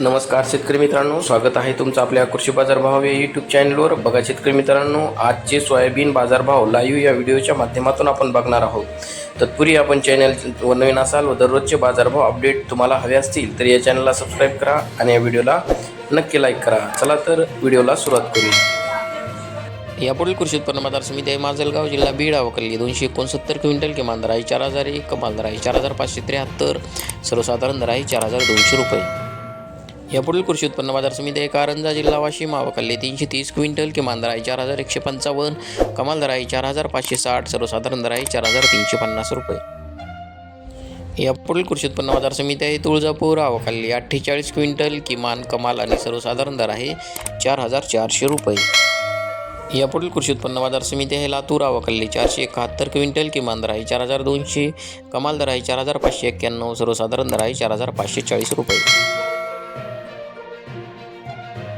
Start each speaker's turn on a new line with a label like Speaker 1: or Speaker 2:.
Speaker 1: नमस्कार शेतकरी मित्रांनो स्वागत आहे तुमचं आपल्या कृषी बाजारभाव या यूट्यूब चॅनलवर बघा शेतकरी मित्रांनो आजचे सोयाबीन बाजारभाव लाईव्ह या व्हिडिओच्या माध्यमातून आपण बघणार आहोत. तत्पूर्वी आपण चॅनल व नवीन असाल व दररोजचे बाजारभाव अपडेट तुम्हाला हवे असतील तर या चॅनलला सबस्क्राईब करा आणि या व्हिडिओला नक्की लाईक करा. चला तर व्हिडिओला सुरुवात करूया यापुढील कृषी उत्पन्न बाजार समिती आहे माजलगाव जिल्हा बीड अवकली. दोनशे एकोणसत्तर क्विंटल किमान दर आहे चार हजार एक कमाल दर आहे चार हजार पाचशे त्र्याहत्तर. सर्वसाधारण दर आहे चार हजार दोनशे रुपये. यापुढील कृषी उत्पन्न बाजार समिती आहे. कारंजा जिल्हा वाशिम अवकल्ले तीनशे तीस क्विंटल किमान दर आहे चार हजार एकशे पंचावन्न कमाल दर आहे चार हजार पाचशे साठ सर्वसाधारण दर आहे चार हजार तीनशे पन्नास रुपये. यापुढील कृषी उत्पन्न बाजार समिती आहे. तुळजापूर अवकाली अठ्ठेचाळीस क्विंटल किमान कमाल आणि सर्वसाधारण दर आहे चार हजार चारशे रुपये. यापुढील कृषी उत्पन्न बाजार समिती आहे. लातूर अवकल्ली चारशे एकाहत्तर क्विंटल किमान दर आहे चार हजार दोनशे कमाल दर आहे चार हजार पाचशे एक्क्याण्णव सर्वसाधारण दर आहे चार हजार पाचशे चाळीस रुपये.